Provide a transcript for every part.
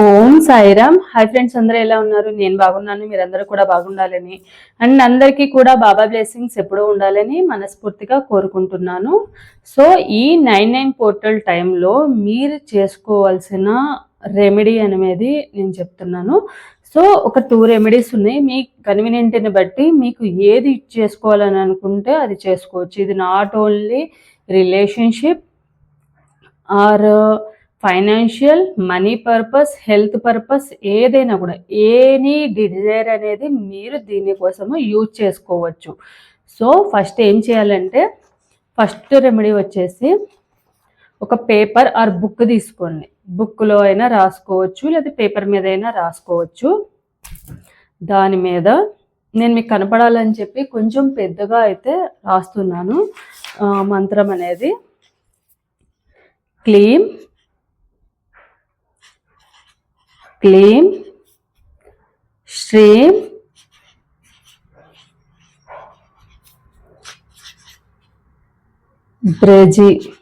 ఓం Sairam. Hi friends అందరూ ఎలా ఉన్నారు? నేను బాగున్నాను మీరందరూ కూడా బాగుండాలని. అండ్ అందరికీ కూడా బాబా బ్లెస్సింగ్స్ ఎప్పుడూ ఉండాలని మనస్ఫూర్తిగా కోరుకుంటున్నాను. సో ఈ నైన్ నైన్ పోర్టల్ టైంలో మీరు చేసుకోవాల్సిన రెమెడీ అనేది నేను చెప్తున్నాను. సో ఒక టూ రెమెడీస్ ఉన్నాయి. మీ కన్వీనియంట్ని బట్టి మీకు ఏది చేసుకోవాలని అనుకుంటే అది చేసుకోవచ్చు. ఇది not only relationship or financial money purpose health purpose ఏదైనా కూడా ఏనీ డిజైర్ అనేది మీరు దీనికోసము యూజ్ చేసుకోవచ్చు. సో ఫస్ట్ ఏం చేయాలంటే ఫస్ట్ రెమెడీ వచ్చేసి ఒక పేపర్ ఆర్ బుక్ తీసుకోండి. బుక్లో అయినా రాసుకోవచ్చు లేదా పేపర్ మీద అయినా రాసుకోవచ్చు. దాని మీద నేను మీకు కనపడాలని చెప్పి కొంచెం పెద్దగా అయితే రాస్తున్నాను. మంత్రం అనేది క్లీమ్ క్లీం శ్రీం బ్రెజి.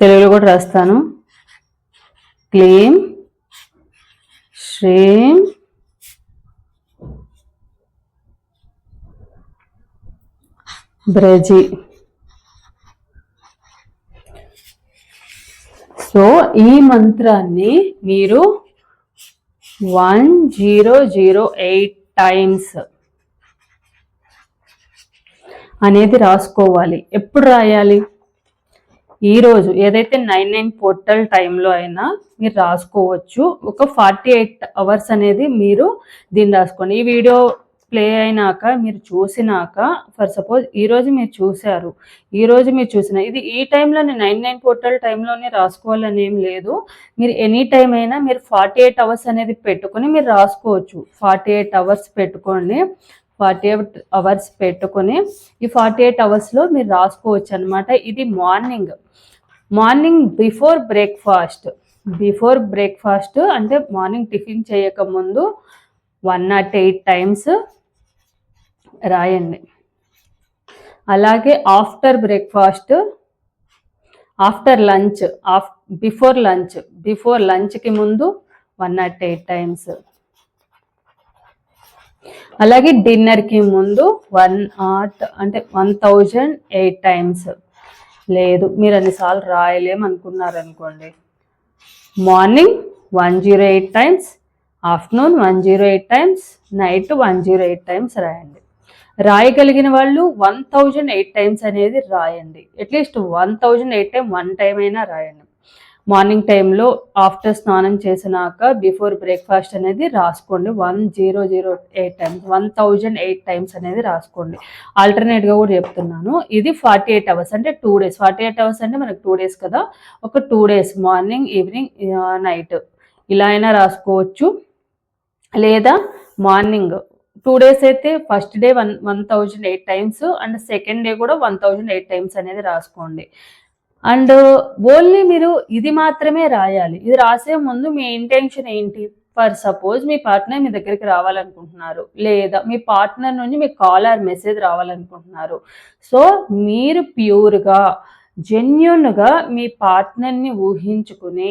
తెలుగులో కూడా రాస్తాను. క్లీం శ్రీం బ్రెజీ. సో ఈ మంత్రాన్ని మీరు one zero zero eight times అనేది రాసుకోవాలి. ఎప్పుడు రాయాలి? ఈ రోజు ఏదైతే నైన్ నైన్ పోర్టల్ టైంలో అయినా మీరు రాసుకోవచ్చు. ఒక ఫార్టీ ఎయిట్ అవర్స్ అనేది మీరు దీన్ని రాసుకోండి. ఈ వీడియో ప్లే అయినాక మీరు చూసినాక ఫర్ సపోజ్ ఈ రోజు మీరు చూశారు ఈరోజు మీరు చూసిన ఇది ఈ టైంలోనే నైన్ నైన్ పోర్టల్ టైంలోనే రాసుకోవాలని ఏం లేదు. మీరు ఎనీ టైం అయినా మీరు ఫార్టీ ఎయిట్ అవర్స్ అనేది పెట్టుకొని మీరు రాసుకోవచ్చు. ఫార్టీ ఎయిట్ అవర్స్ పెట్టుకోండి ఫార్టీ ఎయిట్ అవర్స్ పెట్టుకొని ఈ ఫార్టీ ఎయిట్ అవర్స్లో మీరు రాసుకోవచ్చు అనమాట ఇది morning morning before breakfast before breakfast అంటే మార్నింగ్ టిఫిన్ చేయక ముందు వన్ నాట్ ఎయిట్ టైమ్స్ రాయండి. అలాగే after breakfast after lunch of before lunch before లంచ్కి ముందు వన్ నాట్ ఎయిట్ టైమ్స్. అలాగే డిన్నర్కి ముందు వన్ ఆట్ అంటే వన్ థౌజండ్ ఎయిట్ టైమ్స్. లేదు మీరు అన్నిసార్లు రాయలేమనుకున్నారు అనుకోండి morning one zero eight times afternoon one zero eight times night one zero eight times రాయండి. రాయగలిగిన వాళ్ళు వన్ థౌజండ్ ఎయిట్ టైమ్స్ అనేది రాయండి. At least one thousand eight time one time అయినా రాయండి. మార్నింగ్ టైంలో ఆఫ్టర్ స్నానం చేసినాక బిఫోర్ బ్రేక్ఫాస్ట్ అనేది రాసుకోండి. One zero zero eight times one thousand eight times అనేది రాసుకోండి. ఆల్టర్నేట్గా కూడా చెప్తున్నాను. ఇది ఫార్టీ ఎయిట్ అవర్స్ అంటే two days forty eight hours అంటే మనకు టూ డేస్ కదా. ఒక two days morning evening night ఇలా అయినా రాసుకోవచ్చు. లేదా మార్నింగ్ టూ డేస్ అయితే first day one one thousand eight times and second day కూడా వన్ థౌజండ్ ఎయిట్ టైమ్స్ అనేది రాసుకోండి. అండ్ ఓన్లీ మీరు ఇది మాత్రమే రాయాలి. ఇది రాసే ముందు మీ ఇంటెన్షన్ ఏంటి? ఫర్ సపోజ్ మీ పార్ట్నర్ మీ దగ్గరికి రావాలనుకుంటున్నారు లేదా మీ పార్ట్నర్ నుంచి మీ కాల్ ఆర్ మెసేజ్ రావాలనుకుంటున్నారు. సో మీరు ప్యూర్గా జెన్యున్గా మీ పార్ట్నర్ని ఊహించుకుని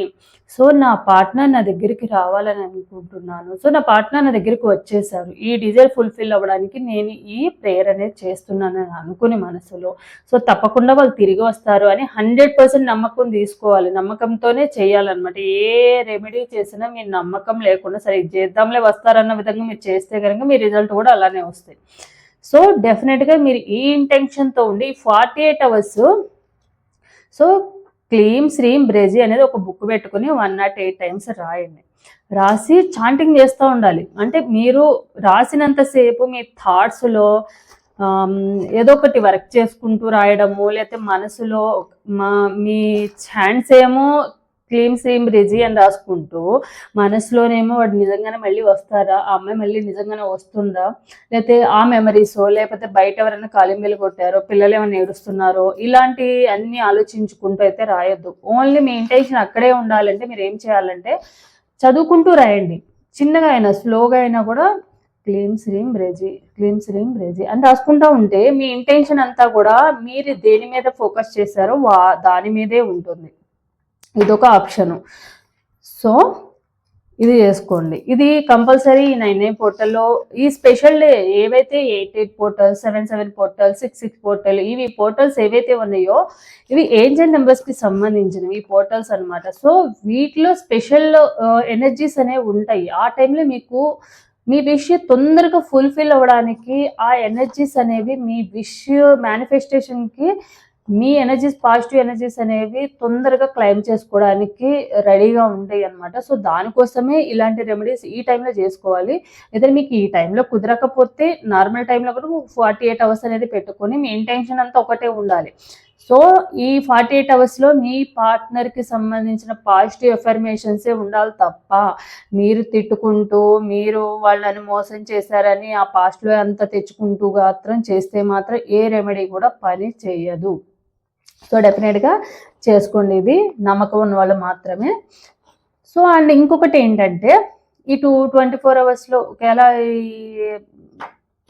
సో నా పార్ట్నర్ నా దగ్గరికి రావాలని అనుకుంటున్నాను. సో నా పార్ట్నర్ నా దగ్గరికి వచ్చేసారు. ఈ డిజైర్ ఫుల్ఫిల్ అవ్వడానికి నేను ఈ ప్రేయర్ అనేది చేస్తున్నాను అని అనుకుని మనసులో సో తప్పకుండా వాళ్ళు తిరిగి వస్తారు అని హండ్రెడ్ పర్సెంట్ నమ్మకం తీసుకోవాలి. నమ్మకంతోనే చేయాలన్నమాట. ఏ రెమెడీ చేసినా మీ నమ్మకం లేకుండా సరే చేద్దాంలే వస్తారన్న విధంగా మీరు చేస్తే కనుక మీ రిజల్ట్ కూడా అలానే వస్తాయి. సో డెఫినెట్గా మీరు ఈ ఇంటెన్షన్తో ఉండి ఫార్టీ ఎయిట్ అవర్స్ సో క్లీమ్ శ్రీం బ్రెజీ అనేది ఒక బుక్ పెట్టుకుని వన్ నాట్ ఎయిట్ టైమ్స్ రాయండి. రాసి చాంటింగ్ చేస్తూ ఉండాలి. అంటే మీరు రాసినంతసేపు మీ థాట్స్లో ఏదో ఒకటి వర్క్ చేసుకుంటూ రాయడము లేకపోతే మనసులో మా మీ ఛాన్స్ ఏమో క్లీమ్ సేమ్ రిజీ అని రాసుకుంటూ మనసులోనేమో వాడు నిజంగానే మళ్ళీ వస్తారా? ఆ అమ్మాయి మళ్ళీ నిజంగానే వస్తుందా? లేకపోతే ఆ మెమరీసో లేకపోతే బయట ఎవరైనా కాలింబెలు కొట్టారో పిల్లలు ఏమైనా ఏడుస్తున్నారో ఇలాంటి అన్ని ఆలోచించుకుంటూ అయితే రాయొద్దు. ఓన్లీ మీ ఇంటెన్షన్ అక్కడే ఉండాలంటే మీరు ఏం చేయాలంటే చదువుకుంటూ రాయండి. చిన్నగా అయినా స్లోగా అయినా కూడా క్లీమ్ శ్రీం బ్రేజీ క్లీమ్ శ్రీం బ్రేజీ అని రాసుకుంటా ఉంటే మీ ఇంటెన్షన్ అంతా కూడా మీరు దేని మీద ఫోకస్ చేశారో వా దాని మీదే ఉంటుంది. ఇదొక ఆప్షను. సో ఇది చేసుకోండి. ఇది కంపల్సరీ నైన్ నైన్ పోర్టల్లో ఈ స్పెషల్ ఏవైతే eight eight portal seven seven portal six six portal ఇవి పోర్టల్స్ ఏవైతే ఉన్నాయో ఇవి ఏంజల్ నెంబర్స్కి సంబంధించినవి ఈ పోర్టల్స్ అన్నమాట. సో వీటిలో స్పెషల్ ఎనర్జీస్ అనేవి ఉంటాయి. ఆ టైంలో మీకు మీ విష్ తొందరగా ఫుల్ఫిల్ అవ్వడానికి ఆ ఎనర్జీస్ అనేవి మీ విష్ మేనిఫెస్టేషన్కి మీ ఎనర్జీస్ పాజిటివ్ ఎనర్జీస్ అనేవి తొందరగా క్లైమ్ చేసుకోవడానికి రెడీగా ఉంటాయి అన్నమాట. సో దానికోసమే ఇలాంటి రెమెడీస్ ఈ టైంలో చేసుకోవాలి. అయితే మీకు ఈ టైంలో కుదరకపోతే నార్మల్ టైంలో కూడా ఫార్టీ ఎయిట్ అవర్స్ అనేది పెట్టుకొని మీ ఇంటెన్షన్ అంతా ఒకటే ఉండాలి. సో ఈ ఫార్టీ ఎయిట్ అవర్స్లో మీ పార్ట్నర్కి సంబంధించిన పాజిటివ్ ఎఫర్మేషన్సే ఉండాలి తప్ప మీరు తిట్టుకుంటూ మీరు వాళ్ళని మోసం చేశారని ఆ పాస్ట్లో అంతా తెచ్చుకుంటూ మాత్రం చేస్తే మాత్రం ఏ రెమెడీ కూడా పని చేయదు. సో డెఫినెట్గా చేసుకోండి ఇది. నమ్మకం ఉన్న వాళ్ళు మాత్రమే. సో అండ్ ఇంకొకటి ఏంటంటే ఈ టూ ట్వంటీ ఫోర్ అవర్స్లో ఒకవేళ ఈ-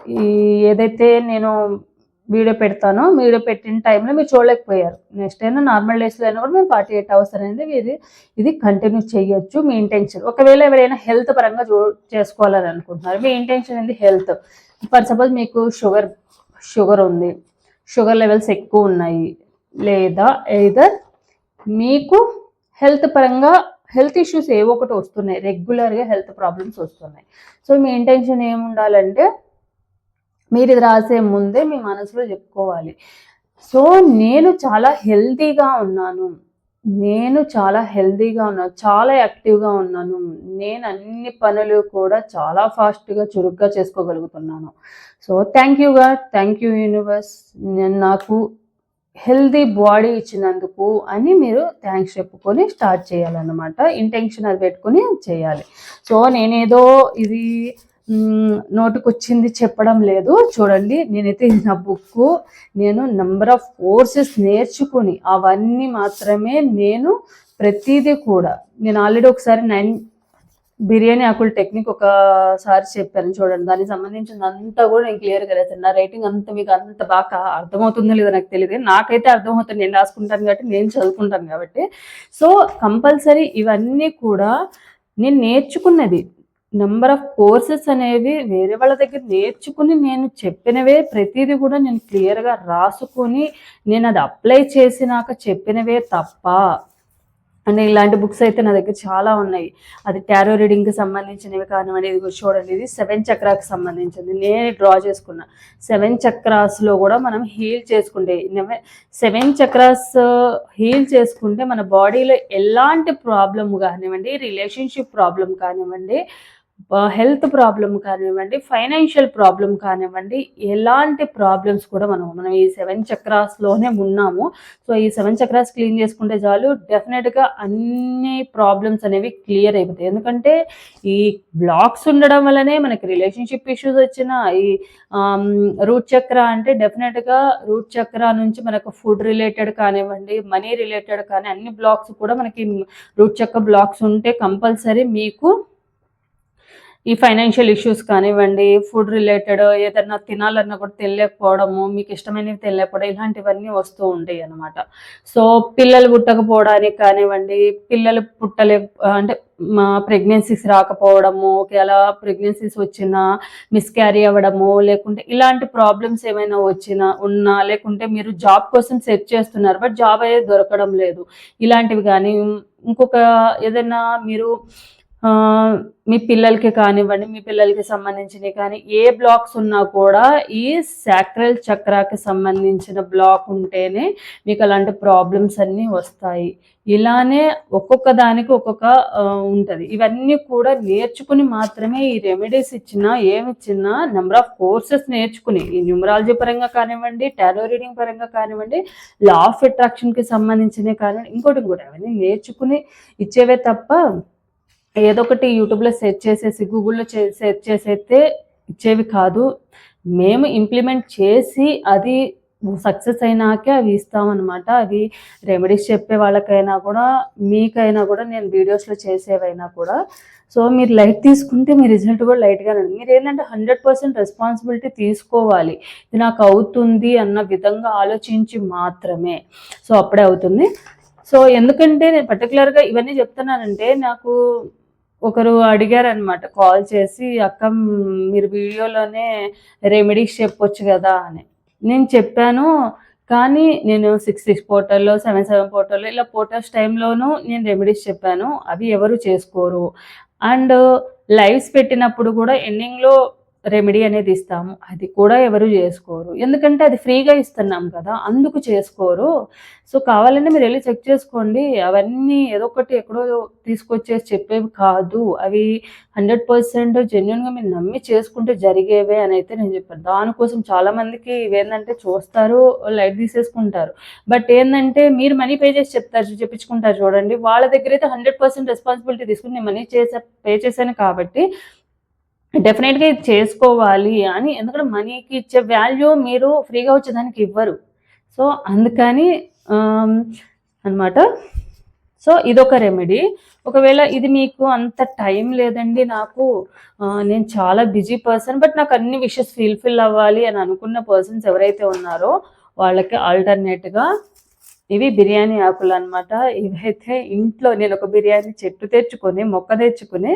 ఈ ఏదైతే నేను వీడియో పెడతానో వీడియో పెట్టిన టైంలో మీరు చూడలేకపోయారు. నెక్స్ట్ అయినా నార్మల్ డేస్లో అయినా కూడా మేము ఫార్టీ ఎయిట్ అవర్స్ అనేది ఇది ఇది కంటిన్యూ చేయొచ్చు మీ ఇంటెన్షన్ ఒకవేళ ఎవరైనా హెల్త్ పరంగా చూ చేసుకోవాలని అనుకుంటున్నారు మీ ఇంటెన్షన్ ఏంది? హెల్త్ ఫర్ సపోజ్ మీకు షుగర్ షుగర్ ఉంది. షుగర్ లెవెల్స్ ఎక్కువ ఉన్నాయి. లేదా ఎయిదర్ మీకు హెల్త్ పరంగా హెల్త్ ఇష్యూస్ ఏవో ఒకటి వస్తున్నాయి. రెగ్యులర్గా హెల్త్ ప్రాబ్లమ్స్ వస్తున్నాయి. సో మీ ఇంటెన్షన్ ఏముండాలంటే మీరు ఇది రాసే ముందే మీ మనసులో చెప్పుకోవాలి. సో నేను చాలా హెల్తీగా ఉన్నాను. నేను చాలా హెల్తీగా ఉన్నాను. చాలా యాక్టివ్గా ఉన్నాను. నేను అన్ని పనులు కూడా చాలా ఫాస్ట్గా చురుగ్గా చేసుకోగలుగుతున్నాను. సో థ్యాంక్ యూ గా థ్యాంక్ యూ యూనివర్స్ నేను నాకు హెల్దీ బాడీ ఇచ్చినందుకు అని మీరు థ్యాంక్స్ చెప్పుకొని స్టార్ట్ చేయాలన్నమాట. ఇంటెన్షన్ అది పెట్టుకొని చేయాలి. సో నేనేదో ఇది నోటికొచ్చింది చెప్పడం లేదు. చూడండి నేనైతే నా బుక్ నేను నెంబర్ ఆఫ్ కోర్సెస్ నేర్చుకుని అవన్నీ మాత్రమే నేను ప్రతిదీ కూడా నేను ఆల్రెడీ ఒకసారి నైన్ బిర్యానీ ఆకుల టెక్నిక్ ఒకసారి చెప్పాను చూడండి. దానికి సంబంధించిన అంతా కూడా నేను క్లియర్గా రాశాను నా రైటింగ్ అంతా మీకు అంత బాగా అర్థమవుతుందో లేదో నాకు తెలియదు. నాకైతే అర్థమవుతుంది. నేను రాసుకుంటాను కాబట్టి నేను చదువుకుంటాను కాబట్టి. సో కంపల్సరీ ఇవన్నీ కూడా నేను నేర్చుకున్నది. నెంబర్ ఆఫ్ కోర్సెస్ అనేవి వేరే వాళ్ళ దగ్గర నేర్చుకుని నేను చెప్పినవే ప్రతిదీ కూడా నేను క్లియర్గా రాసుకొని నేను అది అప్లై చేసినాక చెప్పినవే తప్ప అండ్ ఇలాంటి బుక్స్ అయితే నా దగ్గర చాలా ఉన్నాయి. అది టారో రీడింగ్కి సంబంధించినవి కానివ్వండి ఇది చూడండి ఇది సెవెన్ చక్రాకి సంబంధించింది. నేను డ్రా చేసుకున్నా. సెవెన్ చక్రాస్లో కూడా మనం హీల్ చేసుకుంటే సెవెన్ చక్రాస్ హీల్ చేసుకుంటే మన బాడీలో ఎలాంటి ప్రాబ్లమ్ కానివ్వండి రిలేషన్షిప్ ప్రాబ్లం కానివ్వండి హెల్త్ ప్రాబ్లం కానివ్వండి ఫైనాన్షియల్ ప్రాబ్లం కానివ్వండి ఎలాంటి ప్రాబ్లమ్స్ కూడా మనం మనం ఈ సెవెన్ చక్రాస్లోనే ఉన్నాము. సో ఈ సెవెన్ చక్రాస్ క్లీన్ చేసుకుంటే చాలు డెఫినెట్గా అన్ని ప్రాబ్లమ్స్ అనేవి క్లియర్ అయిపోతాయి. ఎందుకంటే ఈ బ్లాక్స్ ఉండడం వల్లనే మనకి రిలేషన్షిప్ ఇష్యూస్ వచ్చిన ఈ రూట్ చక్ర అంటే డెఫినెట్గా రూట్ చక్ర నుంచి మనకు ఫుడ్ రిలేటెడ్ కానివ్వండి మనీ రిలేటెడ్ కానీ అన్ని బ్లాక్స్ కూడా మనకి రూట్ చక్ర బ్లాక్స్ ఉంటే కంపల్సరీ మీకు ఈ ఫైనాన్షియల్ ఇష్యూస్ కానివ్వండి ఫుడ్ రిలేటెడ్ ఏదైనా తినాలన్నా కూడా తెలియకపోవడము మీకు ఇష్టమైనవి తెలియకపోవడం ఇలాంటివన్నీ వస్తూ ఉంటాయి అన్నమాట. సో పిల్లలు పుట్టకపోవడానికి కానివ్వండి పిల్లలు పుట్టలే అంటే ప్రెగ్నెన్సీస్ రాకపోవడము ఒకవేళ ప్రెగ్నెన్సీస్ వచ్చినా మిస్క్యారీ అవ్వడము లేకుంటే ఇలాంటి ప్రాబ్లమ్స్ ఏమైనా వచ్చినా ఉన్నా లేకుంటే మీరు జాబ్ కోసం సెర్చ్ చేస్తున్నారు బట్ జాబ్ అనేది దొరకడం లేదు. ఇలాంటివి కానీ ఇంకొక ఏదైనా మీరు మీ పిల్లలకి కానివ్వండి మీ పిల్లలకి సంబంధించినవి కానీ ఏ బ్లాక్స్ ఉన్నా కూడా ఈ శాక్రల్ చక్రాకి సంబంధించిన బ్లాక్ ఉంటేనే మీకు అలాంటి ప్రాబ్లమ్స్ అన్నీ వస్తాయి. ఇలానే ఒక్కొక్క దానికి ఒక్కొక్క ఉంటుంది. ఇవన్నీ కూడా నేర్చుకుని మాత్రమే ఈ రెమెడీస్ ఇచ్చినా ఏమి ఇచ్చినా నెంబర్ ఆఫ్ కోర్సెస్ నేర్చుకుని ఈ న్యూమరాలజీ పరంగా కానివ్వండి టారో రీడింగ్ పరంగా కానివ్వండి లా ఆఫ్ అట్రాక్షన్కి సంబంధించినవి కానివ్వండి ఇంకోటి కూడా అవన్నీ నేర్చుకుని ఇచ్చేవే తప్ప ఏదో ఒకటి యూట్యూబ్లో సెర్చ్ చేసేసి గూగుల్లో సెర్చ్ చేసేస్తే ఇచ్చేవి కాదు. మేము ఇంప్లిమెంట్ చేసి అది సక్సెస్ అయినాకే అవి ఇస్తామన్నమాట. అవి రెమెడీస్ చెప్పే వాళ్ళకైనా కూడా మీకైనా కూడా నేను వీడియోస్లో చేసేవైనా కూడా. సో మీరు లైట్ తీసుకుంటే మీ రిజల్ట్ కూడా లైట్గానే మీరు ఏంటంటే హండ్రెడ్ పర్సెంట్ రెస్పాన్సిబిలిటీ తీసుకోవాలి. ఇది నాకు అవుతుంది అన్న విధంగా ఆలోచించి మాత్రమే. సో అప్పుడే అవుతుంది. సో ఎందుకంటే నేను పర్టికులర్గా ఇవన్నీ చెప్తున్నానంటే నాకు ఒకరు అడిగారు అనమాట కాల్ చేసి అక్క మీరు వీడియోలోనే రెమెడీస్ చెప్పొచ్చు కదా అని. నేను చెప్పాను కానీ నేను సిక్స్ సిక్స్ పోర్టల్లో సెవెన్ సెవెన్ పోర్టల్లో ఇలా పోర్టల్స్ టైంలోనూ నేను రెమెడీస్ చెప్పాను అవి ఎవరు చేసుకోరు. అండ్ లైవ్స్ పెట్టినప్పుడు కూడా ఎండింగ్లో రెమెడీ అనేది ఇస్తాము. అది కూడా ఎవరు చేసుకోరు. ఎందుకంటే అది ఫ్రీగా ఇస్తున్నాం కదా అందుకు చేసుకోరు. సో కావాలంటే మీరు వెళ్ళి చెక్ చేసుకోండి. అవన్నీ ఏదో ఒకటి ఎక్కడో తీసుకొచ్చేసి చెప్పేవి కాదు. అవి హండ్రెడ్ పర్సెంట్ జెన్యున్గా మీరు నమ్మి చేసుకుంటే జరిగేవే అని అయితే నేను చెప్పాను. దానికోసం చాలామందికి ఇవేంటంటే చూస్తారు లైట్ తీసేసుకుంటారు. బట్ ఏంటంటే మీరు మనీ పే చేసి చెప్తారు చెప్పించుకుంటారు చూడండి. వాళ్ళ దగ్గర అయితే హండ్రెడ్ పర్సెంట్ రెస్పాన్సిబిలిటీ తీసుకుని నేను మనీ చేసే పే చేశాను కాబట్టి డెఫినెట్గా ఇది చేసుకోవాలి అని ఎందుకంటే మనీకి ఇచ్చే వాల్యూ మీరు ఫ్రీగా వచ్చేదానికి ఇవ్వరు. సో అందుకని అనమాట సో ఇదొక రెమెడీ ఒకవేళ ఇది మీకు అంత టైం లేదండి నాకు నేను చాలా బిజీ పర్సన్ బట్ నాకు అన్ని విషయస్ ఫిల్ఫిల్ అవ్వాలి అని అనుకున్న పర్సన్స్ ఎవరైతే ఉన్నారో వాళ్ళకి ఆల్టర్నేట్గా ఇవి బిర్యానీ ఆకులు అనమాట ఇవైతే ఇంట్లో నేను ఒక బిర్యానీ చెట్టు తెచ్చుకొని మొక్క తెచ్చుకొని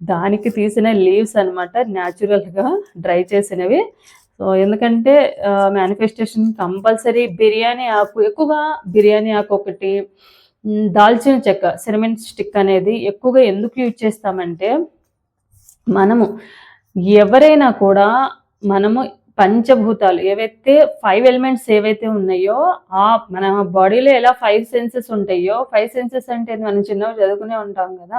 దానికి తీసిన లీవ్స్ అనమాట న్యాచురల్గా డ్రై చేసినవి. సో ఎందుకంటే మేనిఫెస్టేషన్ కంపల్సరీ బిర్యానీ ఆకు ఎక్కువగా బిర్యానీ ఆకు ఒకటి దాల్చిన చెక్క సిరమిన్ స్టిక్ అనేది ఎక్కువగా ఎందుకు యూజ్ చేస్తామంటే మనము ఎవరైనా కూడా మనము పంచభూతాలు ఏవైతే ఫైవ్ ఎలిమెంట్స్ ఏవైతే ఉన్నాయో ఆ మన బాడీలో ఎలా ఫైవ్ సెన్సెస్ ఉంటాయో ఫైవ్ సెన్సెస్ అంటే మనం చిన్నగా చదువుకునే ఉంటాం కదా.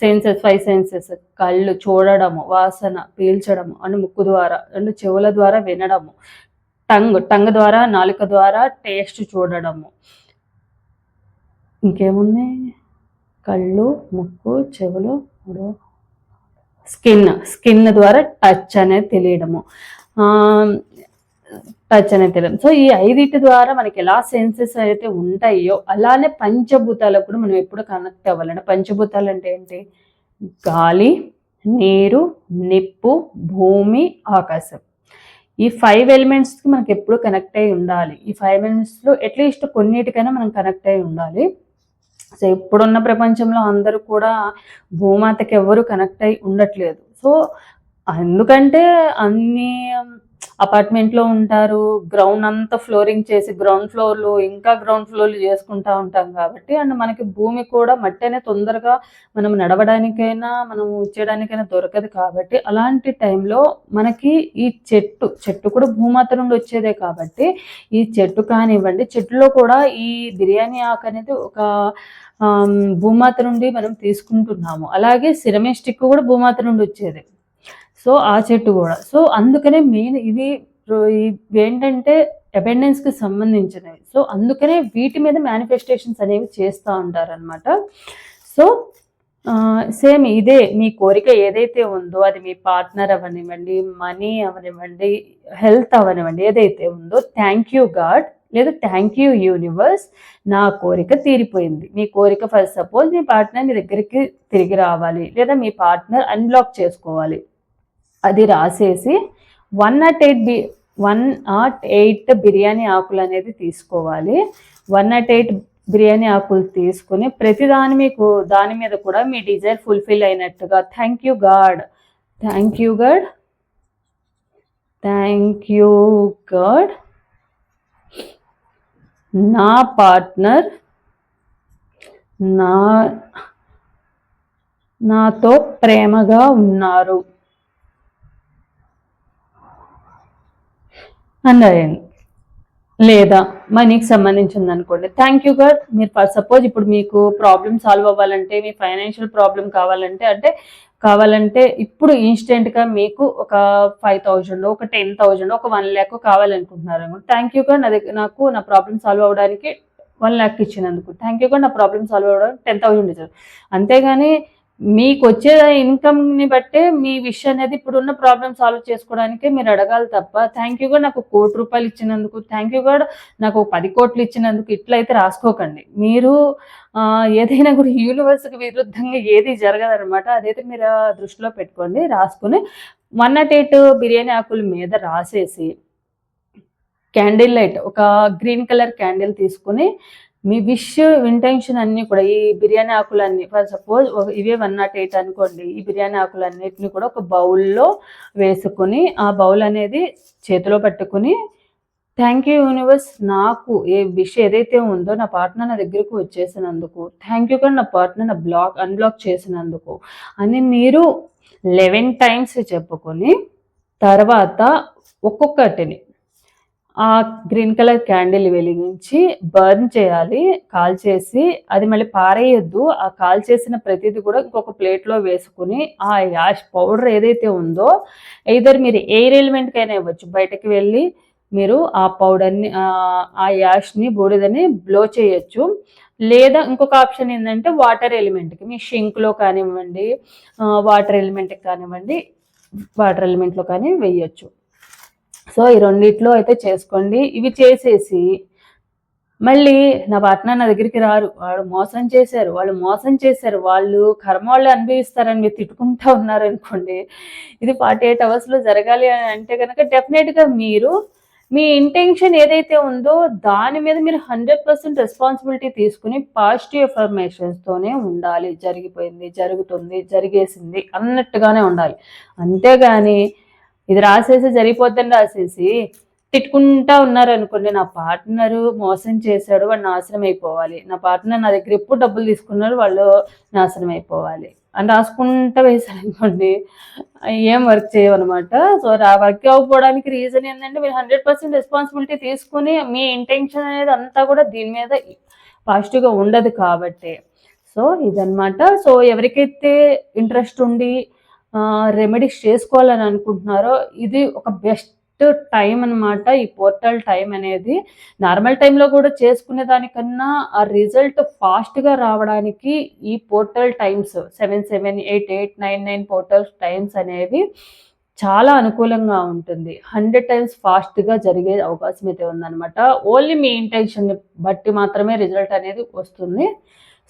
సెన్సెస్ ఫైవ్ సెన్సెస్ కళ్ళు చూడడము వాసన పీల్చడము అండ్ ముక్కు ద్వారా రెండు చెవుల ద్వారా వినడము టంగ్ టంగ్ ద్వారా నాలుక ద్వారా టేస్ట్ చూడడము. ఇంకేమున్నాయి? కళ్ళు ముక్కు చెవులు స్కిన్ స్కిన్ ద్వారా టచ్ అనేది తెలియడము. టచ్ అనేది తెలియదు సో ఈ ఐదింటి ద్వారా మనకి ఎలా సెన్సెస్ అయితే ఉంటాయో అలానే పంచభూతాలకు కూడా మనం ఎప్పుడు కనెక్ట్ అవ్వాలంటే పంచభూతాలు అంటే ఏంటి? గాలి నీరు నిప్పు భూమి ఆకాశం. ఈ ఫైవ్ ఎలిమెంట్స్కి మనకి ఎప్పుడు కనెక్ట్ అయి ఉండాలి. ఈ ఫైవ్ ఎలిమెంట్స్లో అట్లీస్ట్ కొన్నిటికైనా మనం కనెక్ట్ అయి ఉండాలి. సో ఇప్పుడున్న ప్రపంచంలో అందరూ కూడా భూమాతకి ఎవరు కనెక్ట్ అయి ఉండట్లేదు. సో ఎందుకంటే అన్ని అపార్ట్మెంట్లో ఉంటారు గ్రౌండ్ అంతా ఫ్లోరింగ్ చేసి గ్రౌండ్ ఫ్లోర్లు ఇంకా గ్రౌండ్ ఫ్లోర్లు చేసుకుంటా ఉంటాం కాబట్టి అండ్ మనకి భూమి కూడా మట్టి తొందరగా మనం నడవడానికైనా మనం చేయడానికైనా దొరకదు కాబట్టి అలాంటి టైంలో మనకి ఈ చెట్టు చెట్టు కూడా భూమాత నుండి వచ్చేదే కాబట్టి ఈ చెట్టు కానివ్వండి చెట్టులో కూడా ఈ బిర్యానీ ఆకు అనేది ఒక భూమాత నుండి మనం తీసుకుంటున్నాము. అలాగే సిరమే స్టిక్ కూడా భూమాత నుండి వచ్చేది. సో ఆ చెట్టు కూడా. సో అందుకనే మెయిన్ ఇవి ఏంటంటే అబెండెన్స్కి సంబంధించినవి. సో అందుకనే వీటి మీద మేనిఫెస్టేషన్స్ అనేవి చేస్తూ ఉంటారనమాట సో సేమ్ ఇదే మీ కోరిక ఏదైతే ఉందో అది మీ పార్ట్నర్ అవనివ్వండి మనీ అవనివ్వండి హెల్త్ అవనివ్వండి ఏదైతే ఉందో థ్యాంక్ యూ గాడ్ లేదా థ్యాంక్ యూ యూనివర్స్ నా కోరిక తీరిపోయింది. మీ కోరిక ఫస్ట్ సపోజ్ మీ పార్ట్నర్ మీ దగ్గరికి తిరిగి రావాలి. లేదా మీ పార్ట్నర్ అన్బ్లాక్ చేసుకోవాలి. అది రాసేసి వన్ నాట్ ఎయిట్ బి వన్ నాట్ ఎయిట్ బిర్యానీ ఆకులు అనేది తీసుకోవాలి. వన్ నాట్ ఎయిట్ బిర్యానీ ఆకులు తీసుకుని ప్రతి దాని మీకు దాని మీద కూడా మీ డిజైర్ ఫుల్ఫిల్ అయినట్టుగా thank you God thank you God thank you God నా పార్ట్నర్ నా నాతో ప్రేమగా ఉన్నారు. అన్నారండి. లేదా మనీకి సంబంధించింది అనుకోండి థ్యాంక్ యూ గాడ్ మీరు సపోజ్ ఇప్పుడు మీకు ప్రాబ్లం సాల్వ్ అవ్వాలంటే మీ ఫైనాన్షియల్ ప్రాబ్లం కావాలంటే అంటే కావాలంటే ఇప్పుడు ఇన్స్టెంట్గా మీకు ఒక ఫైవ్ థౌజండ్ ఒక టెన్ థౌజండ్ ఒక వన్ ల్యాక్ కావాలనుకుంటున్నారు థ్యాంక్ యూ గాడ్ నాకు నా ప్రాబ్లమ్ సాల్వ్ అవ్వడానికి వన్ ల్యాక్ ఇచ్చినందుకు. థ్యాంక్ యూ గాడ్ నా ప్రాబ్లం సాల్వ్ అవ్వడానికి టెన్ థౌజండ్ ఇచ్చారు. అంతేగాని మీకు వచ్చే ఇన్కమ్ని బట్టే మీ విషయం అనేది ఇప్పుడున్న ప్రాబ్లమ్ సాల్వ్ చేసుకోవడానికి మీరు అడగాలి తప్ప థ్యాంక్ యూ కూడా నాకు కోటి రూపాయలు ఇచ్చినందుకు థ్యాంక్ యూ కూడా నాకు పది కోట్లు ఇచ్చినందుకు ఇట్లయితే రాసుకోకండి. మీరు ఏదైనా కూడా యూనివర్స్కి విరుద్ధంగా ఏది జరగదనమాట అదైతే మీరు దృష్టిలో పెట్టుకోండి రాసుకుని వన్ నాట్ ఎయిట్ బిర్యానీ ఆకుల మీద రాసేసి క్యాండిల్ లైట్ ఒక గ్రీన్ కలర్ క్యాండిల్ తీసుకుని మీ విష్ ఇంటెన్షన్ అన్ని కూడా ఈ బిర్యానీ ఆకులన్నీ ఫర్ సపోజ్ ఇవే వన్ నాట్ ఎయిట్ అనుకోండి ఈ బిర్యానీ ఆకులన్నిటిని కూడా ఒక బౌల్లో వేసుకుని ఆ బౌల్ అనేది చేతిలో పట్టుకుని థ్యాంక్ యూ యూనివర్స్ నాకు ఏ విష్ ఏదైతే ఉందో నా పార్ట్నర్ నా దగ్గరకు వచ్చేసినందుకు థ్యాంక్ యూ కానీ నా పార్ట్నర్ నా బ్లాక్ అన్బ్లాక్ చేసినందుకు అని మీరు లెవెన్ టైమ్స్ చెప్పుకొని తర్వాత ఒక్కొక్కటిని ఆ గ్రీన్ కలర్ క్యాండిల్ వెలిగించి బర్న్ చేయాలి కాల్ చేసి అది మళ్ళీ పారేయొద్దు. ఆ కాల్ చేసిన ప్రతిదీ కూడా ఇంకొక ప్లేట్లో వేసుకుని ఆ యాష్ పౌడర్ ఏదైతే ఉందో ఇద్దరు మీరు ఎయిర్ ఎలిమెంట్కైనా ఇవ్వచ్చు. బయటకు వెళ్ళి మీరు ఆ పౌడర్ని ఆ యాష్ని బూడిదని బ్లో చేయొచ్చు. లేదా ఇంకొక ఆప్షన్ ఏంటంటే వాటర్ ఎలిమెంట్కి. మీ షింక్లో కానివ్వండి వాటర్ ఎలిమెంట్కి కానివ్వండి వాటర్ ఎలిమెంట్లో కానీ వేయచ్చు. సో ఈ రెండిట్లో అయితే చేసుకోండి. ఇవి చేసేసి మళ్ళీ నా పార్ట్నర్ నా దగ్గరికి రారు. వాడు మోసం చేశారు వాళ్ళు మోసం చేశారు వాళ్ళు కర్మ వాళ్ళు అనుభవిస్తారని మీరు తిట్టుకుంటా ఉన్నారనుకోండి ఇది ఫార్టీ ఎయిట్ అవర్స్లో జరగాలి అని అంటే కనుక డెఫినెట్గా మీరు మీ ఇంటెన్షన్ ఏదైతే ఉందో దాని మీద మీరు హండ్రెడ్ పర్సెంట్ రెస్పాన్సిబిలిటీ తీసుకుని పాజిటివ్ ఎఫర్మేషన్స్తోనే ఉండాలి. జరిగిపోయింది జరుగుతుంది జరిగేసింది అన్నట్టుగానే ఉండాలి. అంతేగాని ఇది రాసేసి జరిగిపోద్దని రాసేసి? తిట్టుకుంటా ఉన్నారనుకోండి నా పార్ట్నర్ మోసం చేశాడు వాడు నాశనం అయిపోవాలి నా పార్ట్నర్ నా దగ్గర ఎప్పుడు డబ్బులు తీసుకున్నారు వాళ్ళు నాశనం అయిపోవాలి అని రాసుకుంటా వేశారు అనుకోండి ఏం వర్క్ చేయవన్నమాట సో ఆ వర్క్ అవ్వకపోవడానికి రీజన్ ఏంటంటే మీరు హండ్రెడ్ పర్సెంట్ రెస్పాన్సిబిలిటీ తీసుకుని మీ ఇంటెన్షన్ అనేది అంతా కూడా దీని మీద పాజిటివ్గా ఉండదు కాబట్టి. సో ఇదనమాట సో ఎవరికైతే ఇంట్రెస్ట్ ఉండి రెమెడీస్ చేసుకోవాలని అనుకుంటున్నారో ఇది ఒక బెస్ట్ టైం అనమాట ఈ పోర్టల్ టైం అనేది నార్మల్ టైంలో కూడా చేసుకునే దానికన్నా ఆ రిజల్ట్ ఫాస్ట్గా రావడానికి ఈ portal times seven seven eight eight nine nine portal times అనేవి చాలా అనుకూలంగా ఉంటుంది. హండ్రెడ్ టైమ్స్ ఫాస్ట్గా జరిగే అవకాశం అయితే ఉందన్నమాట. ఓన్లీ మీ ఇంటెన్షన్ బట్టి మాత్రమే రిజల్ట్ అనేది వస్తుంది.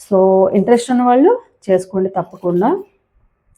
సో ఇంట్రెస్ట్ ఉన్న వాళ్ళు చేసుకోండి తప్పకుండా.